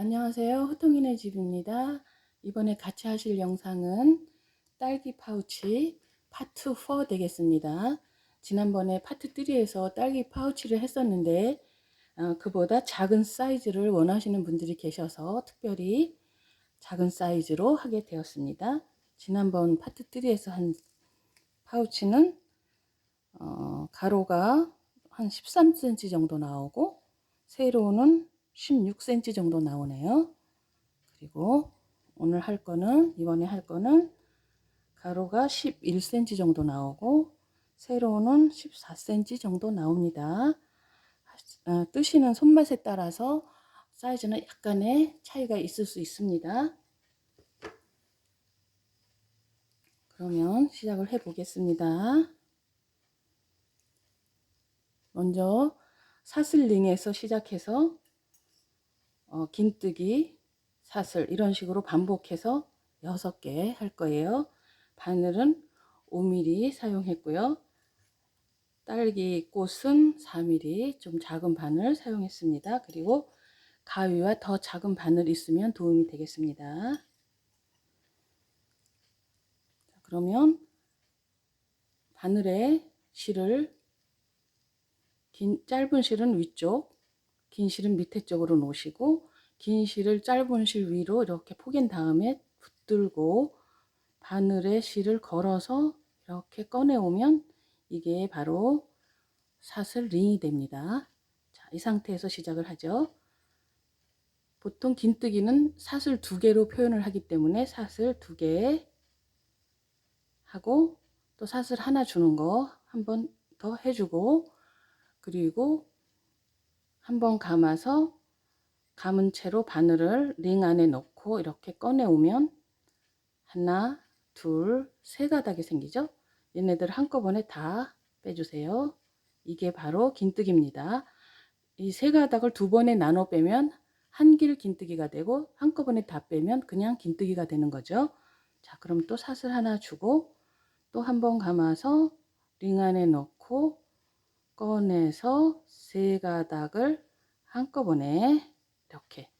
안녕하세요. 호통이네 집입니다. 이번에 같이 하실 영상은 딸기 파우치 파트 4 되겠습니다. 지난번에 파트 3에서 딸기 파우치를 했었는데 어, 그보다 작은 사이즈를 원하시는 분들이 계셔서 특별히 작은 사이즈로 하게 되었습니다. 지난번 파트 3에서 한 파우치는 어, 가로가 한 13cm 정도 나오고 세로는 16cm 정도 나오네요. 그리고 오늘 할 거는 이번에 할 거는 가로가 11cm 정도 나오고 세로는 14cm 정도 나옵니다. 어, 뜨시는 손맛에 따라서 사이즈는 약간의 차이가 있을 수 있습니다. 그러면 시작을 해 보겠습니다. 먼저 사슬링에서 시작해서 어, 긴뜨기, 사슬 이런 식으로 반복해서 6개 할 거예요. 바늘은 5mm 사용했고요. 딸기 꽃은 4mm 좀 작은 바늘 사용했습니다. 그리고 가위와 더 작은 바늘 있으면 도움이 되겠습니다. 그러면 바늘에 실을 긴 짧은 실은 위쪽 긴 실은 밑에 쪽으로 놓으시고 긴 실을 짧은 실 위로 이렇게 포갠 다음에 붙들고 바늘에 실을 걸어서 이렇게 꺼내 오면 이게 바로 사슬 링이 됩니다. 자, 이 상태에서 시작을 하죠. 보통 긴뜨기는 사슬 두 개로 표현을 하기 때문에 사슬 두 개 하고 또 사슬 하나 주는 거 한 번 더 해주고 그리고 한번 감아서 감은 채로 바늘을 링 안에 넣고 이렇게 꺼내 오면 하나, 둘, 세 가닥이 생기죠. 얘네들 한꺼번에 다 빼주세요. 이게 바로 긴뜨기입니다. 이 세 가닥을 두 번에 나눠 빼면 한길 긴뜨기가 되고 한꺼번에 다 빼면 그냥 긴뜨기가 되는 거죠. 자, 그럼 또 사슬 하나 주고 또 한 번 감아서 링 안에 넣고 꺼내서 세 가닥을 한꺼번에 이렇게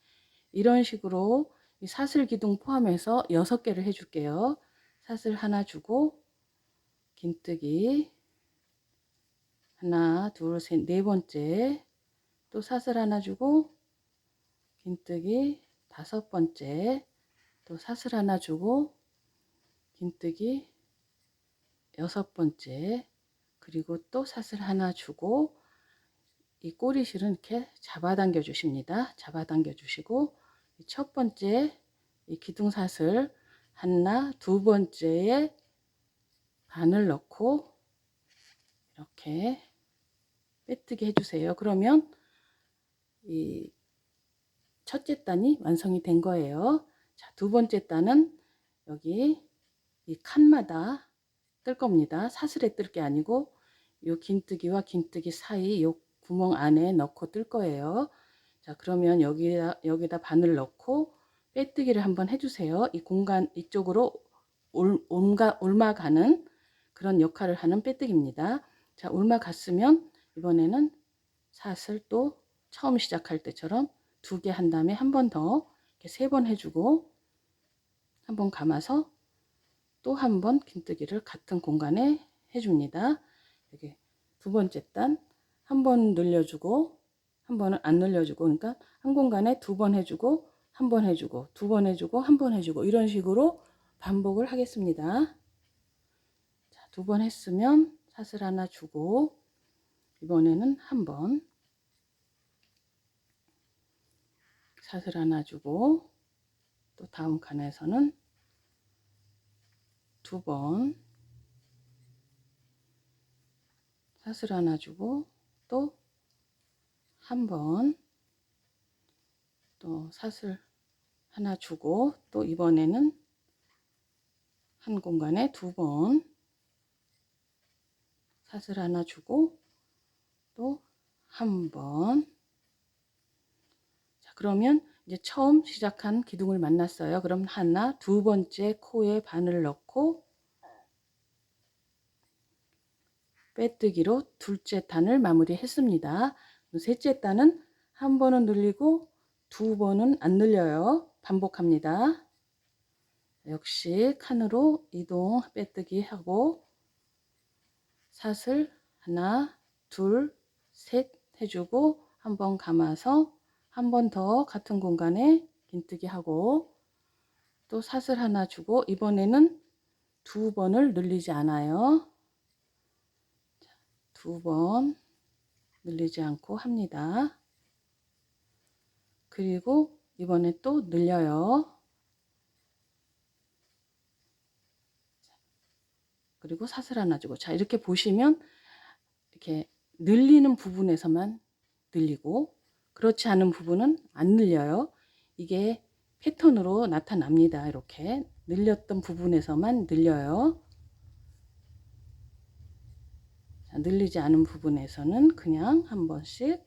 이런 식으로 사슬 기둥 포함해서 6개를 해줄게요. 사슬 하나 주고 긴뜨기 하나 둘셋네 번째 또 사슬 하나 주고 긴뜨기 다섯 번째 또 사슬 하나 주고 긴뜨기 여섯 번째 그리고 또 사슬 하나 주고 이 꼬리실은 이렇게 잡아당겨 주십니다. 잡아당겨 주시고 첫 번째 이 기둥 사슬 하나 두 번째에 바늘 넣고 이렇게 빼뜨기 해주세요. 그러면 이 첫째 단이 완성이 된 거예요. 자, 두 번째 단은 여기 이 칸마다 뜰 겁니다. 사슬에 뜰 게 아니고 요 긴뜨기와 긴뜨기 사이 요 구멍 안에 넣고 뜰 거예요. 자, 그러면 여기다 여기다 바늘 넣고 빼뜨기를 한번 해주세요. 이 공간 이쪽으로 올, 옮가, 옮아가는 그런 역할을 하는 빼뜨기입니다. 자, 옮아갔으면 이번에는 사슬 또 처음 시작할 때처럼 두 개 한 다음에 한 번 더 이렇게 세 번 해주고 한 번 감아서 또 한 번 긴뜨기를 같은 공간에 해줍니다. 여기 두 번째 단 한 번 늘려주고 한 번은 안 늘려주고 그러니까 한 공간에 두 번 해주고 한 번 해주고 두 번 해주고 한 번 해주고 이런 식으로 반복을 하겠습니다. 두 번 했으면 사슬 하나 주고 이번에는 한 번 사슬 하나 주고 또 다음 칸에서는 두 번 사슬 하나 주고 또 한 번 또 사슬 하나 주고 또 이번에는 한 공간에 두 번 사슬 하나 주고 또 한 번. 자, 그러면 이제 처음 시작한 기둥을 만났어요. 그럼 하나, 두 번째 코에 바늘 넣고 빼뜨기로 둘째 단을 마무리했습니다. 셋째 단은 한 번은 늘리고 두 번은 안 늘려요. 반복합니다. 역시 칸으로 이동 빼뜨기 하고 사슬 하나 둘 셋 해주고 한 번 감아서 한 번 더 같은 공간에 긴뜨기 하고 또 사슬 하나 주고 이번에는 두 번을 늘리지 않아요. 두 번 늘리지 않고 합니다. 그리고 이번에 또 늘려요. 그리고 사슬 하나 주고 자 이렇게 보시면 이렇게 늘리는 부분에서만 늘리고 그렇지 않은 부분은 안 늘려요. 이게 패턴으로 나타납니다. 이렇게 늘렸던 부분에서만 늘려요. 자, 늘리지 않은 부분에서는 그냥 한 번씩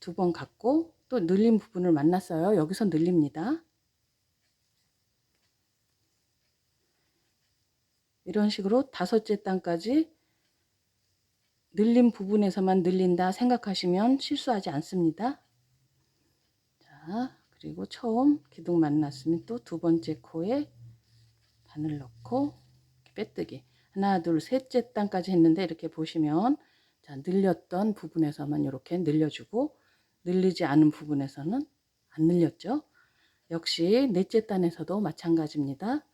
두 번 갖고 또 늘린 부분을 만났어요. 여기서 늘립니다. 이런 식으로 다섯째 단까지 늘린 부분에서만 늘린다 생각하시면 실수하지 않습니다. 자, 그리고 처음 기둥 만났으면 또 두 번째 코에 바늘 넣고 빼뜨기 하나 둘 셋째 단까지 했는데 이렇게 보시면 자 늘렸던 부분에서만 이렇게 늘려주고 늘리지 않은 부분에서는 안 늘렸죠. 역시 넷째 단에서도 마찬가지입니다.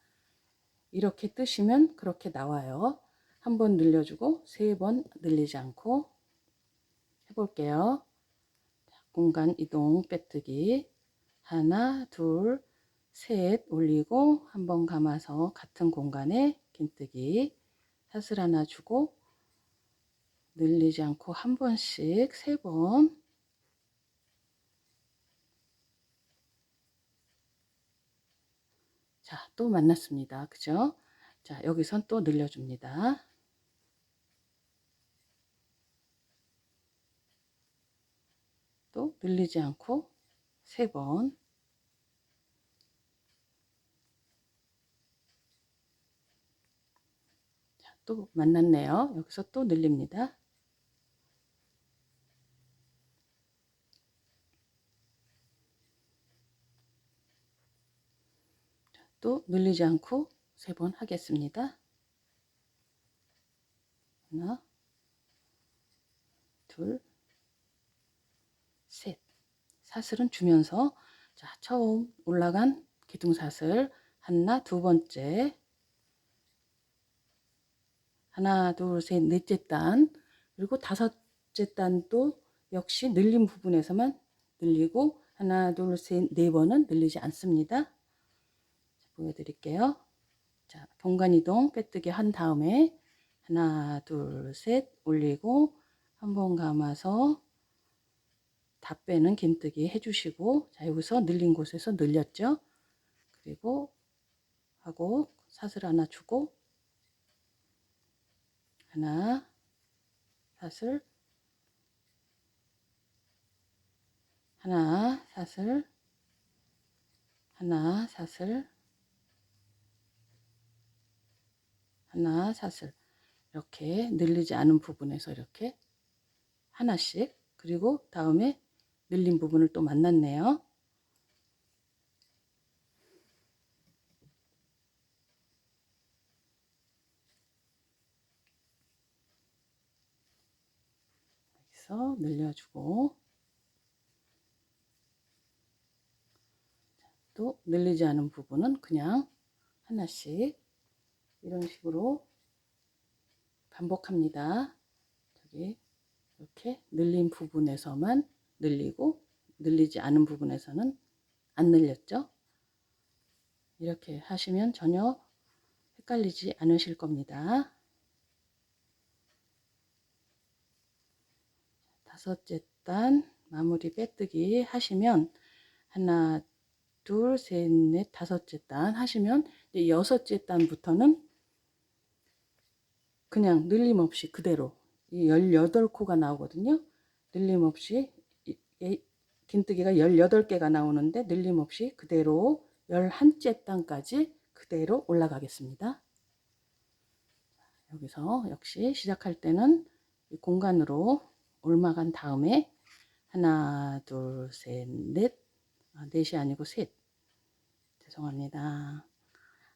이렇게 뜨시면 그렇게 나와요. 한 번 늘려주고 세 번 늘리지 않고 해볼게요. 공간 이동 빼뜨기 하나 둘 셋 올리고 한번 감아서 같은 공간에 긴뜨기 사슬 하나 주고 늘리지 않고 한 번씩 세 번 자, 또 만났습니다. 그죠? 자, 여기선 또 늘려줍니다. 또 늘리지 않고 세 번. 또 만났네요. 여기서 또 늘립니다. 또 늘리지 않고 세 번 하겠습니다. 하나, 둘, 셋. 사슬은 주면서 자 처음 올라간 기둥 사슬 하나 두 번째 하나 둘 셋 넷째 단 그리고 다섯째 단도 역시 늘린 부분에서만 늘리고 하나 둘 셋 네 번은 늘리지 않습니다. 보여드릴게요. 자, 공간 이동 빼뜨기 한 다음에 하나, 둘, 셋 올리고 한 번 감아서 다 빼는 긴뜨기 해주시고 자 여기서 늘린 곳에서 늘렸죠. 그리고 하고 사슬 하나 주고 하나 사슬 하나 사슬 하나 사슬 하나 사슬 이렇게 늘리지 않은 부분에서 이렇게 하나씩 그리고 다음에 늘린 부분을 또 만났네요. 여기서 늘려주고 또 늘리지 않은 부분은 그냥 하나씩 이런 식으로 반복합니다. 저기 이렇게 늘린 부분에서만 늘리고 늘리지 않은 부분에서는 안 늘렸죠. 이렇게 하시면 전혀 헷갈리지 않으실 겁니다. 다섯째 단 마무리 빼뜨기 하시면 하나 둘 셋 넷 다섯째 단 하시면 여섯째 단부터는 그냥 늘림 없이 그대로 이 18코가 나오거든요. 늘림 없이 긴뜨기가 18개가 나오는데 늘림 없이 그대로 11째 단까지 그대로 올라가겠습니다. 여기서 역시 시작할 때는 공간으로 올라간 다음에 하나, 둘, 셋, 넷. 아, 넷이 아니고 셋. 죄송합니다.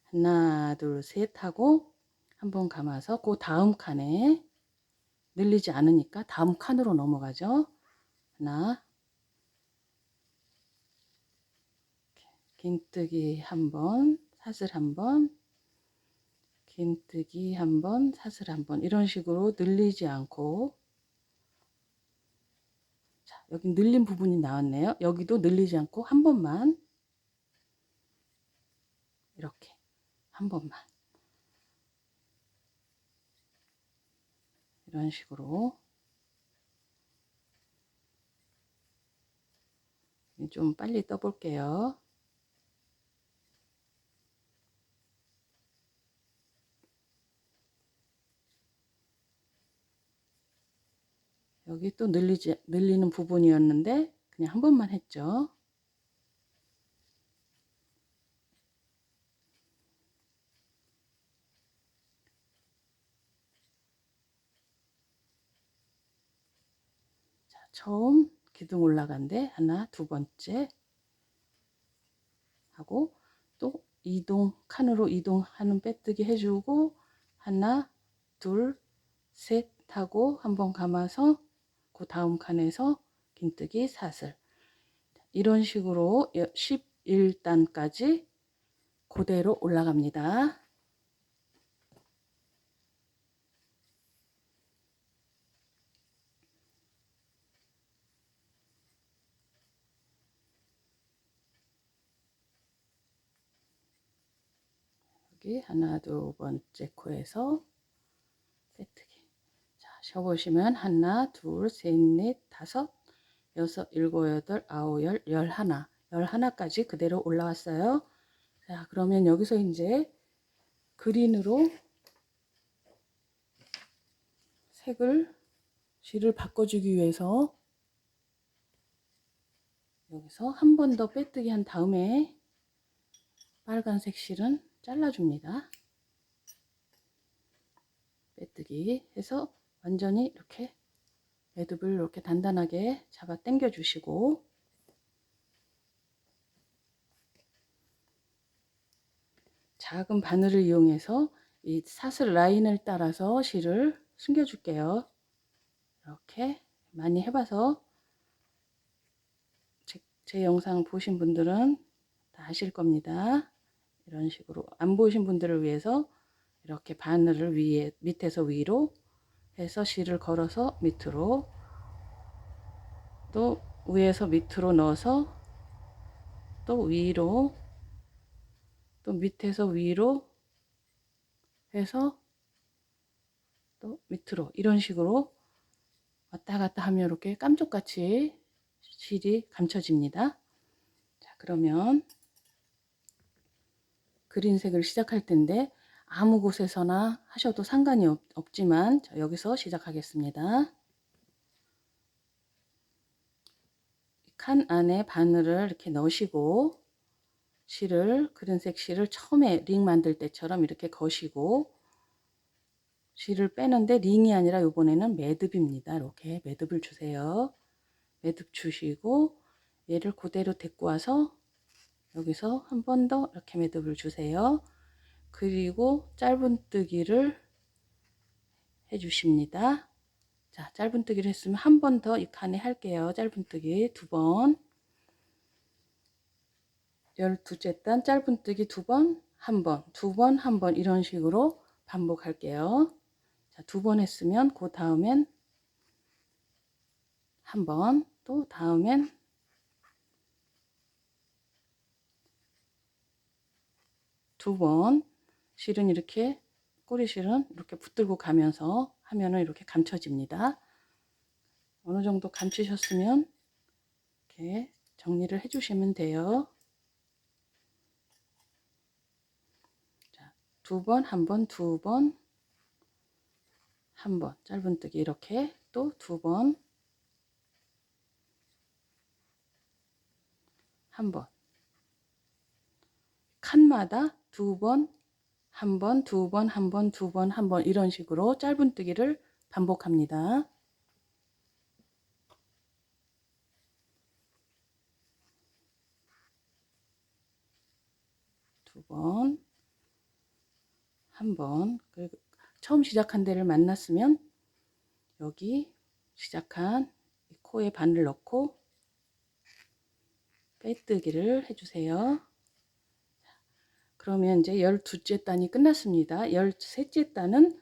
하나, 둘, 셋 하고 한번 감아서 그 다음 칸에 늘리지 않으니까 다음 칸으로 넘어가죠. 하나, 긴뜨기 한 번, 사슬 한 번, 긴뜨기 한 번, 사슬 한번 이런 식으로 늘리지 않고 자, 여기 늘린 부분이 나왔네요. 여기도 늘리지 않고 한 번만 이렇게 한 번만 이런 식으로 좀 빨리 떠볼게요. 여기 또 늘리지, 늘리는 부분이었는데 그냥 한 번만 했죠. 자, 처음 기둥 올라간데 하나, 두 번째 하고 또 이동 칸으로 이동하는 빼뜨기 해주고 하나, 둘, 셋 하고 한번 감아서 그 다음 칸에서 긴뜨기 사슬 이런 식으로 11단까지 그대로 올라갑니다. 여기 하나 두 번째 코에서 자 쉬어보시면 하나 둘 셋 넷 다섯 여섯 일곱 여덟 아홉 열 열하나 열하나까지 그대로 올라왔어요 자 그러면 여기서 이제 그린으로 색을 실을 바꿔주기 위해서 여기서 한 번 더 빼뜨기 한 다음에 빨간색 실은 잘라줍니다. 빼뜨기 해서 완전히 이렇게 매듭을 이렇게 단단하게 잡아 당겨 주시고 작은 바늘을 이용해서 이 사슬 라인을 따라서 실을 숨겨 줄게요. 이렇게 많이 해봐서 제, 제 영상 보신 분들은 다 아실 겁니다. 이런 식으로 안 보신 분들을 위해서 이렇게 바늘을 위에 밑에서 위로 해서 실을 걸어서 밑으로 또 위에서 밑으로 넣어서 또 위로 또 밑에서 위로 해서 또 밑으로 이런 식으로 왔다 갔다 하면 이렇게 깜짝같이 실이 감춰집니다. 자 그러면 그린색을 시작할 텐데 아무 곳에서나 하셔도 상관이 없, 지만 여기서 시작하겠습니다. 칸 안에 바늘을 이렇게 넣으시고 실을 그린색 실을 처음에 링 만들 때처럼 이렇게 거시고 실을 빼는데 링이 아니라 이번에는 매듭입니다. 이렇게 매듭을 주세요. 매듭 주시고 얘를 그대로 데리고 와서 여기서 한 번 더 이렇게 매듭을 주세요. 그리고 짧은뜨기를 해 주십니다. 자, 짧은뜨기를 했으면 한 번 더 이 칸에 할게요. 짧은뜨기 두 번. 열두째 단 짧은뜨기 두 번, 한 번, 두 번, 한 번 이런 식으로 반복할게요. 자, 두 번 했으면 그 다음엔 한 번, 또 다음엔 두 번 실은 이렇게 꼬리 실은 이렇게 붙들고 가면서 하면은 이렇게 감춰집니다. 어느 정도 감추셨으면 이렇게 정리를 해주시면 돼요. 자, 두 번, 한 번, 두 번, 한 번, 짧은뜨기 이렇게 또 두 번, 한 번, 칸마다 두 번, 한 번, 두 번, 한 번, 두 번, 한 번 이런 식으로 짧은뜨기를 반복합니다. 두 번, 한 번, 처음 시작한 데를 만났으면 여기 시작한 코에 바늘 넣고 빼뜨기를 해주세요. 그러면 이제 12째 단이 끝났습니다. 13째 단은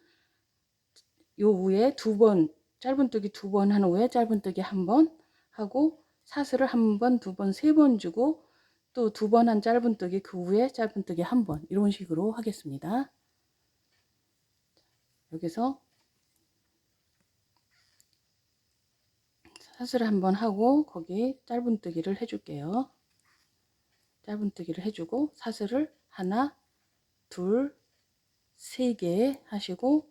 요 위에 두 번, 짧은뜨기 두 번 한 후에 짧은뜨기 한 번 하고 사슬을 한 번, 두 번, 세 번 주고 또 두 번 한 짧은뜨기 그 후에 짧은뜨기 한 번 이런 식으로 하겠습니다. 여기서 사슬을 한번 하고 거기 짧은뜨기를 해줄게요. 짧은뜨기를 해주고 사슬을 하나, 둘, 세 개 하시고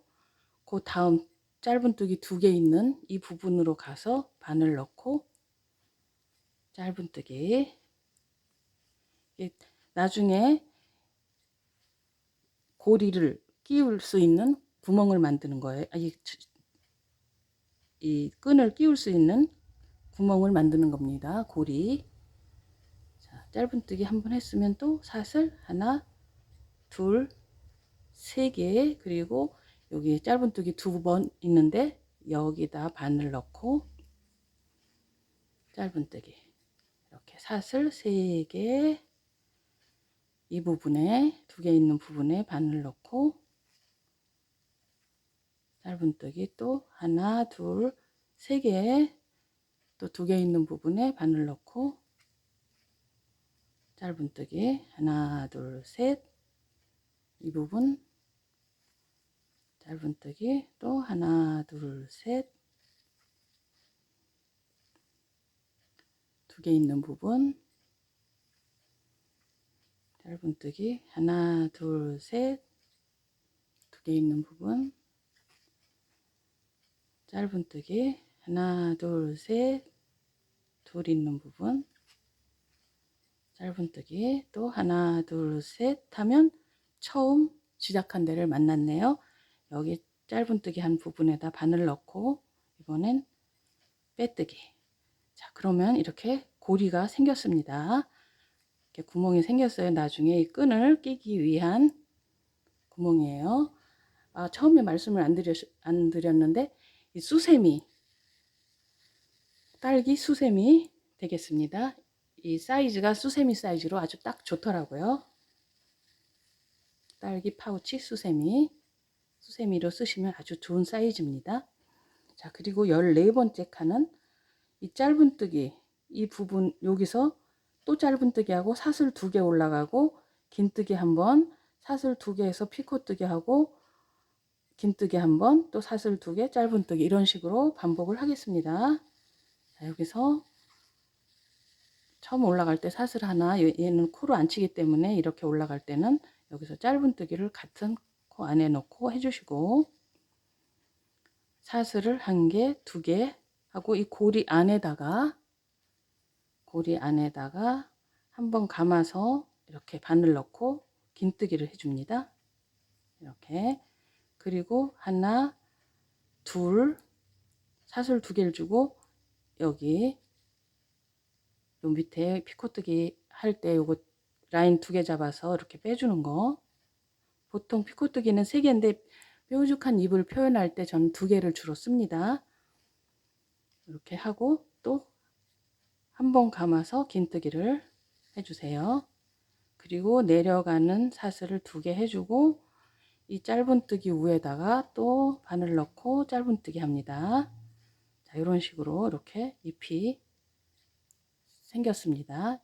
그 다음 짧은 뜨기 두 개 있는 이 부분으로 가서 바늘 넣고 짧은 뜨기 나중에 고리를 끼울 수 있는 구멍을 만드는 거예요. 아, 이, 이 끈을 끼울 수 있는 구멍을 만드는 겁니다. 고리. 자, 짧은뜨기 한 번 했으면 또 사슬 하나, 둘, 세 개, 그리고 여기 짧은뜨기 두 번 있는데 여기다 바늘 넣고 짧은뜨기. 이렇게 사슬 세 개, 이 부분에 두 개 있는 부분에 바늘 넣고 짧은뜨기 또 하나, 둘, 세 개, 또 두 개 있는 부분에 바늘 넣고 짧은뜨기 하나, 둘, 셋, 이 부분 짧은뜨기 또 하나, 둘, 셋, 두 개 있는 부분 짧은뜨기 하나, 둘, 셋, 두 개 있는 부분 짧은뜨기 하나, 둘, 셋, 둘 있는 부분 짧은뜨기 또 하나, 둘, 셋 하면 처음 시작한 데를 만났네요. 여기 짧은뜨기 한 부분에다 바늘 넣고 이번엔 빼뜨기 자 그러면 이렇게 고리가 생겼습니다. 이렇게 구멍이 생겼어요. 나중에 이 끈을 끼기 위한 구멍이에요. 아, 처음에 말씀을 안, 드렸, 안 드렸는데 이 수세미 딸기 수세미 되겠습니다. 이 사이즈가 수세미 사이즈로 아주 딱 좋더라고요. 딸기 파우치 수세미 수세미로 쓰시면 아주 좋은 사이즈입니다. 자 그리고 14번째 칸은 이 짧은뜨기 이 부분 여기서 또 짧은뜨기 하고 사슬 두 개 올라가고 긴뜨기 한번 사슬 두 개에서 피코뜨기 하고 긴뜨기 한번 또 사슬 두 개 짧은뜨기 이런 식으로 반복을 하겠습니다. 자, 여기서 처음 올라갈 때 사슬 하나 얘는 코로 안 치기 때문에 이렇게 올라갈 때는 여기서 짧은뜨기를 같은 코 안에 넣고 해주시고 사슬을 한 개, 두 개 하고 이 고리 안에다가 고리 안에다가 한번 감아서 이렇게 바늘 넣고 긴뜨기를 해줍니다. 이렇게 그리고 하나, 둘, 사슬 두 개를 주고 여기 요 밑에 피코뜨기 할 때 요거 라인 두 개 잡아서 이렇게 빼주는 거 보통 피코뜨기는 세 개인데 뾰족한 입을 표현할 때 저는 두 개를 주로 씁니다. 이렇게 하고 또 한 번 감아서 긴뜨기를 해주세요. 그리고 내려가는 사슬을 두 개 해주고 이 짧은뜨기 위에다가 또 바늘 넣고 짧은뜨기 합니다. 자, 이런 식으로 이렇게 잎이 생겼습니다.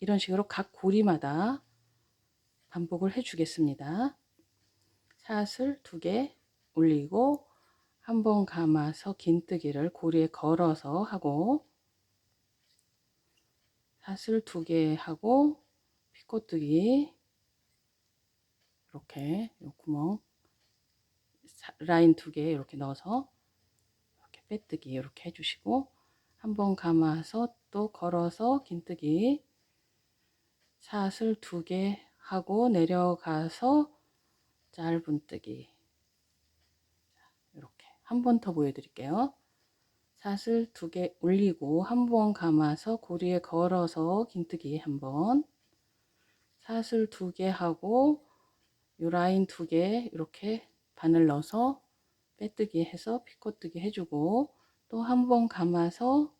이런 식으로 각 고리마다 반복을 해 주겠습니다. 사슬 두개 올리고 한 번 감아서 긴뜨기를 고리에 걸어서 하고 사슬 두개 하고 피코뜨기 이렇게 요 구멍 라인 두 개 이렇게 넣어서 이렇게 빼뜨기 이렇게 해주시고 한 번 감아서 또 걸어서 긴뜨기. 사슬 두개 하고 내려가서 짧은뜨기. 이렇게 한 번 더 보여드릴게요. 사슬 두개 올리고 한 번 감아서 고리에 걸어서 긴뜨기 한번. 사슬 두개 하고 요 라인 두 개 이렇게 바늘 넣어서 빼뜨기 해서 피코뜨기 해주고 또 한 번 감아서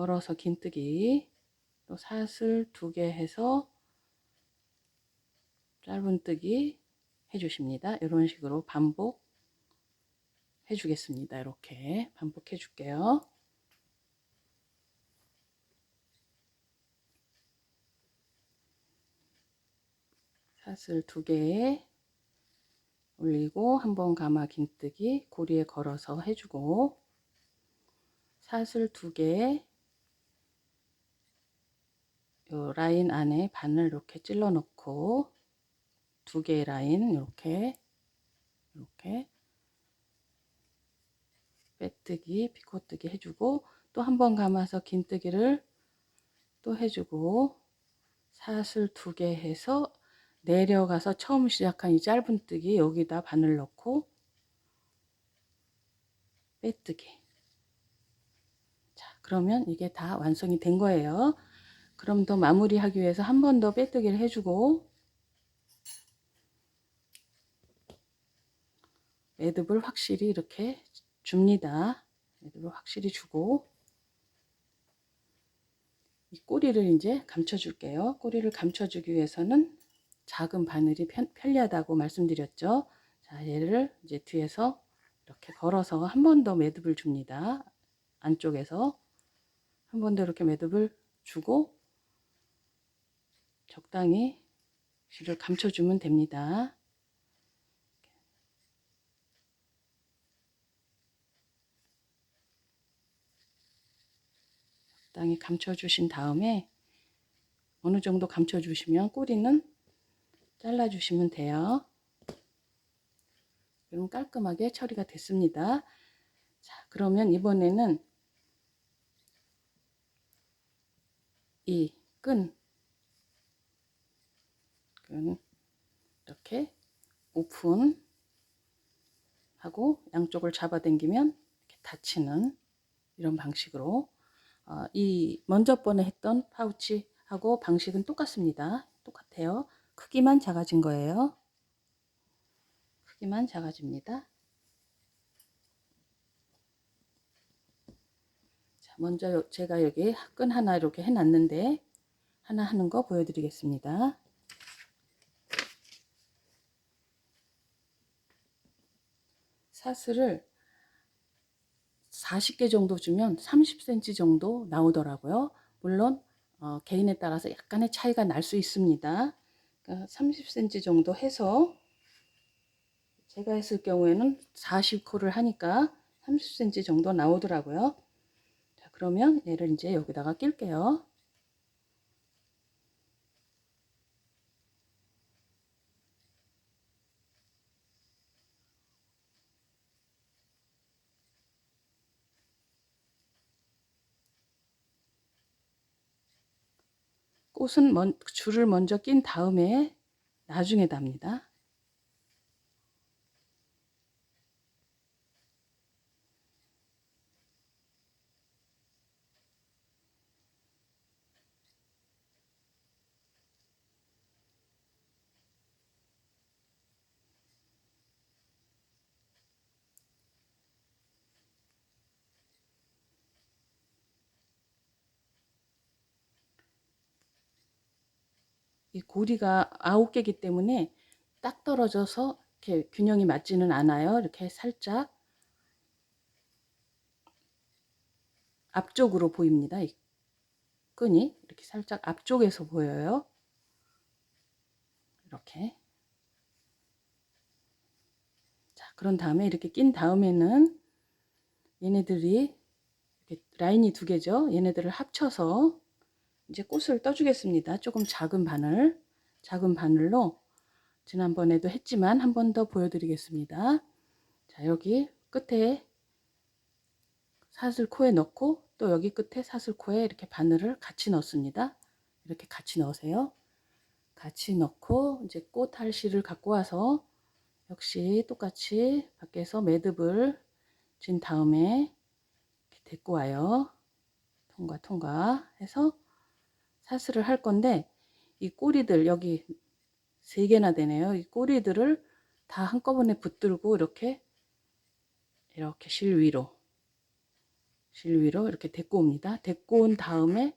걸어서 긴뜨기 또 사슬 두 개 해서 짧은뜨기 해주십니다. 이런 식으로 반복 해주겠습니다. 이렇게 반복해 줄게요. 사슬 두개 올리고 한 번 감아 긴뜨기 고리에 걸어서 해주고 사슬 두 개 요 라인 안에 바늘 이렇게 찔러 넣고 두 개의 라인 이렇게 이렇게 빼뜨기 피코뜨기 해주고 또 한 번 감아서 긴뜨기를 또 해주고 사슬 두 개 해서 내려가서 처음 시작한 이 짧은 뜨기 여기다 바늘 넣고 빼뜨기. 자 그러면 이게 다 완성이 된 거예요 그럼 더 마무리하기 위해서 한 번 더 빼뜨기를 해주고. 매듭을 확실히 이렇게 줍니다. 매듭을 확실히 주고. 이 꼬리를 이제 감춰 줄게요. 꼬리를 감춰 주기 위해서는 작은 바늘이 편, 편리하다고 말씀드렸죠. 자, 얘를 이제 뒤에서 이렇게 걸어서 한 번 더 매듭을 줍니다. 안쪽에서. 한 번 더 이렇게 매듭을 주고 적당히 실을 감춰주면 됩니다. 적당히 감춰주신 다음에 어느 정도 감춰주시면 꼬리는 잘라주시면 돼요. 그럼 깔끔하게 처리가 됐습니다. 자, 그러면 이번에는 이 끈, 끈 이렇게 오픈 하고 양쪽을 잡아당기면 닫히는 이런 방식으로 어, 이 먼저 번에 했던 파우치하고 방식은 똑같습니다. 똑같아요. 크기만 작아진 거예요. 크기만 작아집니다. 자, 먼저 제가 여기 끈 하나 이렇게 해놨는데 하나 하는 거 보여드리겠습니다. 사슬을 40개 정도 주면 30cm 정도 나오더라고요. 물론 어, 개인에 따라서 약간의 차이가 날 수 있습니다. 30cm 그러니까 정도 해서 제가 했을 경우에는 40코를 하니까 30cm 정도 나오더라고요. 자, 그러면 얘를 이제 여기다가 낄게요. 꽃은 먼, 줄을 먼저 낀 다음에 나중에 답니다. 이 고리가 아홉 개이기 때문에 딱 떨어져서 이렇게 균형이 맞지는 않아요. 이렇게 살짝 앞쪽으로 보입니다. 이 끈이 이렇게 살짝 앞쪽에서 보여요. 이렇게. 자, 그런 다음에 이렇게 낀 다음에는 얘네들이 이렇게 라인이 두 개죠. 얘네들을 합쳐서 이제 꽃을 떠주겠습니다. 조금 작은 바늘, 작은 바늘로 지난번에도 했지만 한 번 더 보여드리겠습니다. 자, 여기 끝에 사슬코에 넣고 또 여기 끝에 사슬코에 이렇게 바늘을 같이 넣습니다. 이렇게 같이 넣으세요. 같이 넣고 이제 꽃 할실을 갖고 와서 역시 똑같이 밖에서 매듭을 진 다음에 이렇게 데리고 와요. 통과 통과 해서 사슬을 할 건데 이 꼬리들 여기 세 개나 되네요. 이 꼬리들을 다 한꺼번에 붙들고 이렇게 이렇게 실 위로 실 위로 이렇게 데리고 옵니다. 데리고 온 다음에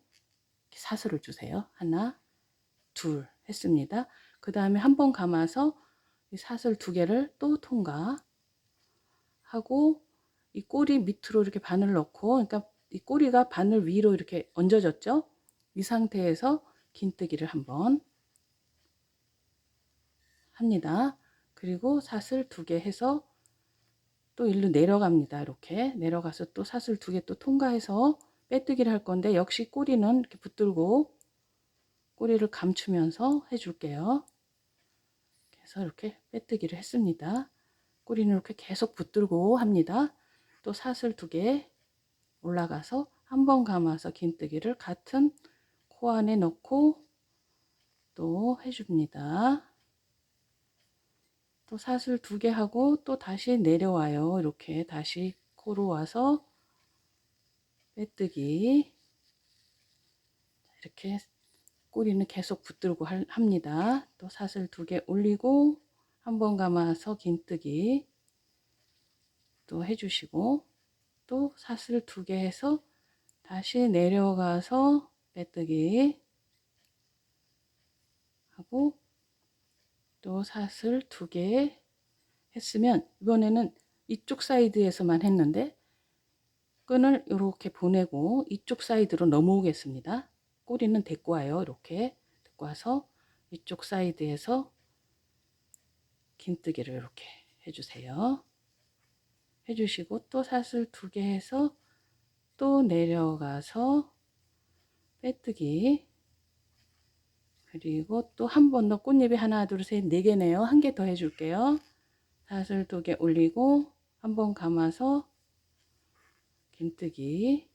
사슬을 주세요. 하나, 둘 했습니다. 그 다음에 한 번 감아서 이 사슬 두 개를 또 통과 하고 이 꼬리 밑으로 이렇게 바늘 넣고 그러니까 이 꼬리가 바늘 위로 이렇게 얹어졌죠. 이 상태에서 긴뜨기를 한번 합니다. 그리고 사슬 두 개 해서 또 일로 내려갑니다. 이렇게 내려가서 또 사슬 두 개 또 통과해서 빼뜨기를 할 건데 역시 꼬리는 이렇게 붙들고 꼬리를 감추면서 해줄게요. 그래서 이렇게 빼뜨기를 했습니다. 꼬리는 이렇게 계속 붙들고 합니다. 또 사슬 두 개 올라가서 한 번 감아서 긴뜨기를 같은 코 안에 넣고 또 해줍니다. 또 사슬 두 개 하고 또 다시 내려와요. 이렇게 다시 코로 와서 빼뜨기 이렇게 꼬리는 계속 붙들고 할- 합니다. 또 사슬 두 개 올리고 한 번 감아서 긴뜨기 또 해주시고 또 사슬 두 개 해서 다시 내려가서 빼뜨기 하고 또 사슬 두 개 했으면 이번에는 이쪽 사이드에서만 했는데 끈을 이렇게 보내고 이쪽 사이드로 넘어오겠습니다. 꼬리는 데리고 와요. 이렇게 데리고 와서 이쪽 사이드에서 긴뜨기를 이렇게 해주세요. 해주시고 또 사슬 두 개 해서 또 내려가서 빼뜨기. 그리고 또 한 번 더 꽃잎이 하나 둘셋네 개네요. 한 개 더 해줄게요. 사슬 두 개 올리고 한 번 감아서 긴뜨기.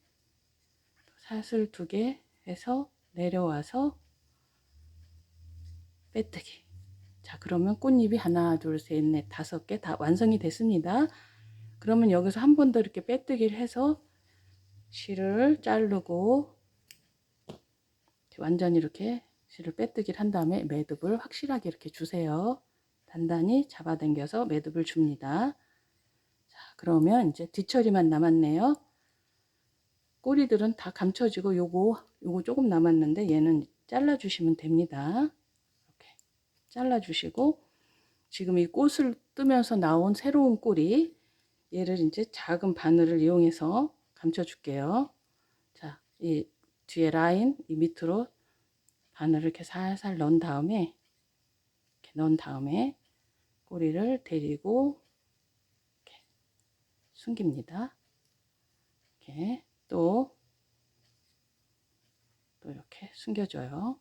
사슬 두 개 해서 내려와서 빼뜨기. 자 그러면 꽃잎이 하나 둘셋넷 다섯 개 다 완성이 됐습니다. 그러면 여기서 한 번 더 이렇게 빼뜨기를 해서 실을 자르고 완전히 이렇게 실을 빼뜨기를 한 다음에 매듭을 확실하게 이렇게 주세요. 단단히 잡아당겨서 매듭을 줍니다. 자, 그러면 이제 뒤처리만 남았네요. 꼬리들은 다 감춰지고 요거 요거 조금 남았는데 얘는 잘라 주시면 됩니다. 이렇게 잘라 주시고 지금 이 꽃을 뜨면서 나온 새로운 꼬리 얘를 이제 작은 바늘을 이용해서 감춰 줄게요. 자, 이 뒤에 라인 이 밑으로 바늘을 이렇게 살살 넣은 다음에 이렇게 넣은 다음에 꼬리를 데리고 이렇게 숨깁니다. 이렇게 또, 또 이렇게 숨겨줘요.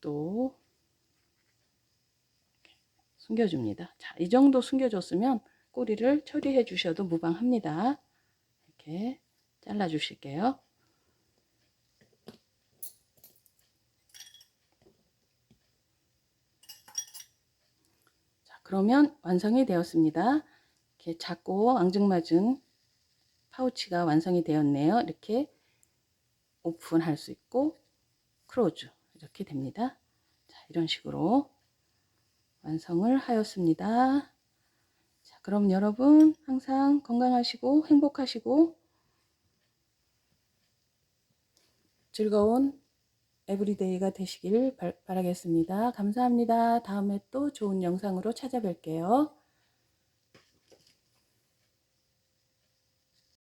또 숨겨줍니다. 자, 이 정도 숨겨줬으면 꼬리를 처리해 주셔도 무방합니다. 이렇게 잘라 주실게요. 자, 그러면 완성이 되었습니다. 이렇게 작고 앙증맞은 파우치가 완성이 되었네요. 이렇게 오픈할 수 있고 크로즈 이렇게 됩니다. 자, 이런 식으로 완성을 하였습니다. 자, 그럼 여러분 항상 건강하시고 행복하시고 즐거운 에브리데이가 되시길 바, 바라겠습니다. 감사합니다. 다음에 또 좋은 영상으로 찾아뵐게요.